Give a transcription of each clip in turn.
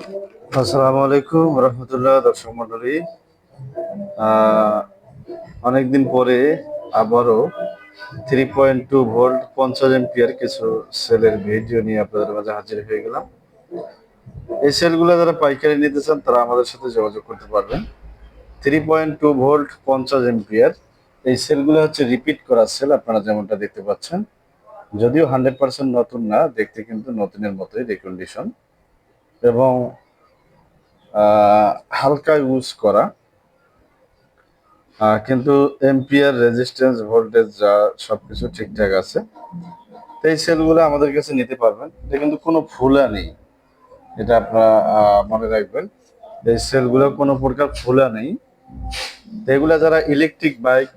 আসসালামু আলাইকুম রহমতুল্লাহ, দর্শক মন্ডলী অনেকদিন পরে আবারও থ্রি পয়েন্ট টু ভোল্ট পঞ্চাশ এমপিয়ার কিছু সেলের ভিডিও নিয়ে আপনাদের মাঝে হাজির হয়ে গেলাম। এই সেলগুলো যারা পাইকারি নিতে চান, তারা আমাদের সাথে যোগাযোগ করতে পারবেন। থ্রি পয়েন্ট টু ভোল্ট পঞ্চাশ এমপিয়ার এই সেলগুলো হচ্ছে রিপিট করা সেল, আপনারা যেমনটা দেখতে পাচ্ছেন। যদিও হান্ড্রেড পার্সেন্ট নতুন না, দেখতে কিন্তু নতুনের মতোই রিকন্ডিশন এবং হালকা ইউজ করা। কিন্তু এমপিআর রেজিস্ট্যান্স ভোল্টেজ যা সব কিছু ঠিকঠাক আছে। তো এই সেলগুলো আমাদের কাছে নিতে পারবেন। এটা কিন্তু কোনো ফুলা নেই। এটা আপনারা মনে রাখবেন। এই সেলগুলো কোনো প্রকার ফুলা নেই। এগুলো যারা ইলেকট্রিক বাইক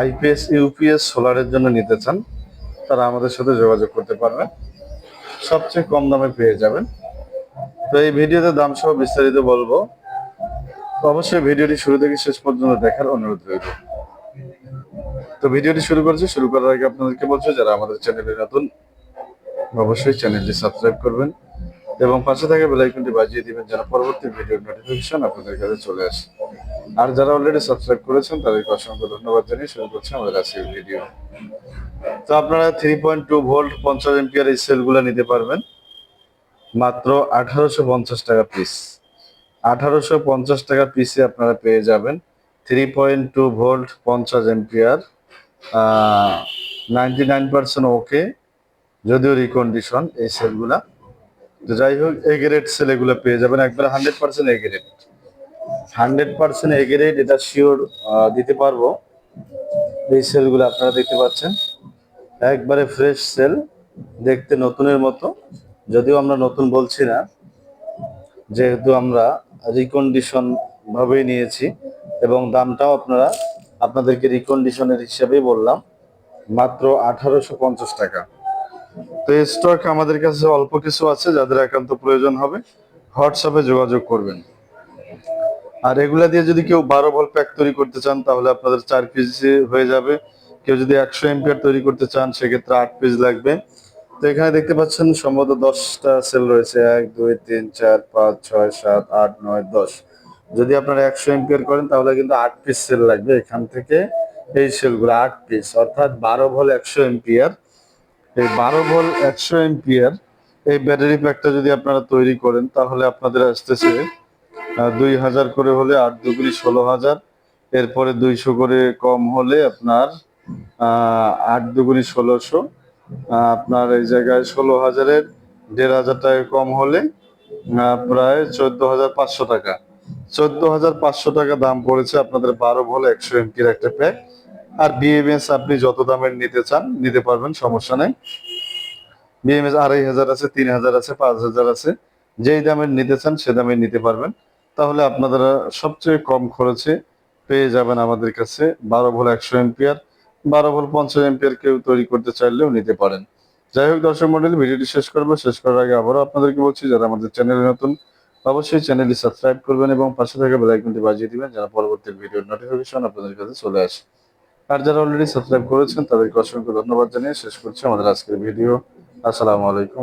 আইপিএস ইউপিএস সোলারের জন্য নিতে চান, তারা আমাদের সাথে যোগাযোগ করতে পারবেন। সবচেয়ে কম দামে পেয়ে যাবেন। তো এই ভিডিওতে দাম সহ বিস্তারিত বলব। অবশ্যই ভিডিওটি শুরু থেকে শেষ পর্যন্ত দেখার অনুরোধ রইল। তো ভিডিওটি শুরু করছি, শুরু করার আগে আপনাদেরকে বলছি, যারা আমাদের চ্যানেলে নতুন, অবশ্যই চ্যানেলটি সাবস্ক্রাইব করবেন এবং পাশে থাকা বেল আইকনটি বাজিয়ে দিবেন যেন পরবর্তী ভিডিওর নোটিফিকেশন আপনাদের কাছে চলে আসে। আর যারা অলরেডি সাবস্ক্রাইব করেছেন, তাদেরকে অসংখ্য ধন্যবাদ জানিয়ে শুরু করছি আমাদের আজকের ভিডিও তো আপনারা থ্রি পয়েন্ট টু ভোল্ট পঞ্চাশ এমপিয়ার এই সেলগুলো নিতে পারবেন। মাত্র আঠারোশো পঞ্চাশ টাকা পিস আঠারোশো পঞ্চাশ টাকা পিসে আপনারা পেয়ে যাবেন থ্রি পয়েন্ট টু ভোল্ট পঞ্চাশ ampere ninety nine percent okay যদিও রিকন্ডিশন এই সেলগুলা তো যাই হোক এগেরেট সেল এগুলো পেয়ে যাবেন। একবারে hundred percent accurate hundred percent accurate এটা শিওর দিতে পারব। এই সেলগুলো আপনারা দেখতে পাচ্ছেন। একবারে ফ্রেশ সেল দেখতে নতুনের মতো। যদিও আমরা নতুন বলছি না, যেহেতু আমরা রিকন্ডিশন ভাবেই নিয়েছি এবং দামটাও আপনারা, আপনাদেরকে রিকন্ডিশনের হিসাবেই বললাম, মাত্র আঠারোশো পঞ্চাশ টাকা। তো স্টক আমাদের কাছে অল্প কিছু আছে, যাদের একান্ত প্রয়োজন হবে হোয়াটসঅ্যাপে যোগাযোগ করবেন। আর এগুলা দিয়ে যদি কেউ বারো ভোল্ট প্যাক তৈরি করতে চান, তাহলে আপনাদের চার পিস হয়ে যাবে। কেউ যদি একশো এমপিয়ার তৈরি করতে চান, সেক্ষেত্রে আট পিস লাগবে। তো এখানে দেখতে পাচ্ছেন সম্ভবত দশটা সেল রয়েছে। এক, দুই, তিন, চার, পাঁচ, ছয়, সাত, আট, নয়, দশ। যদি আপনারা একশো এমপিয়ার করেন, তাহলে কিন্তু আট পিস সেল লাগবে এখান থেকে এই সেলগুলো, আট পিস অর্থাৎ বারো ভোল একশো এমপিয়ার এই বারো ভোল একশো এমপিয়ার এই ব্যাটারি প্যাকটা যদি আপনারা তৈরি করেন, তাহলে আপনাদের আসতেছে দুই হাজার করে হলে আট দুগুলি ষোলো হাজার। এরপরে দুইশো করে কম হলে আপনার আট দুগুনি ষোলোশো। আপনার এই জায়গায় ষোলো হাজারের দেড় হাজার টাকা কম হলে প্রায় চোদ্দ হাজার পাঁচশো টাকা। চোদ্দ হাজার পাঁচশো টাকা দাম পড়েছে আপনাদের বারো ভোল একশো এমপির একটা প্যাক আর বিএমএস আপনি যত দামের নিতে চান, নিতে পারবেন, সমস্যা নেই। বিএমএস আড়াই হাজার আছে, তিন হাজার আছে, পাঁচ হাজার আছে। যেই দামের নিতে চান, সে দামে নিতে পারবেন। তাহলে আপনারা সবচেয়ে কম খরচে পেয়ে যাবেন আমাদের কাছে বারো ভোল একশো এমপিয়ার বারো ভোল্ট পঞ্চাশ এমপিয়ার কেউ তৈরি করতে চাইলেও নিতে পারেন। যাই হোক দর্শক মন্ডলী, ভিডিওটি শেষ করব শেষ করার আগে আবারও আপনাদেরকে বলছি, যারা আমাদের চ্যানেলে নতুন, অবশ্যই চ্যানেলটি সাবস্ক্রাইব করবেন এবং পাশে থাকা বেলাইকনটি বাজিয়ে দিবেন যেন পরবর্তী ভিডিওর নোটিফিকেশন আপনাদের কাছে চলে আসে। আর যারা অলরেডি সাবস্ক্রাইব করেছেন, তাদেরকে অসংখ্য ধন্যবাদ জানিয়ে শেষ করছি আমাদের আজকের ভিডিও আসসালামু আলাইকুম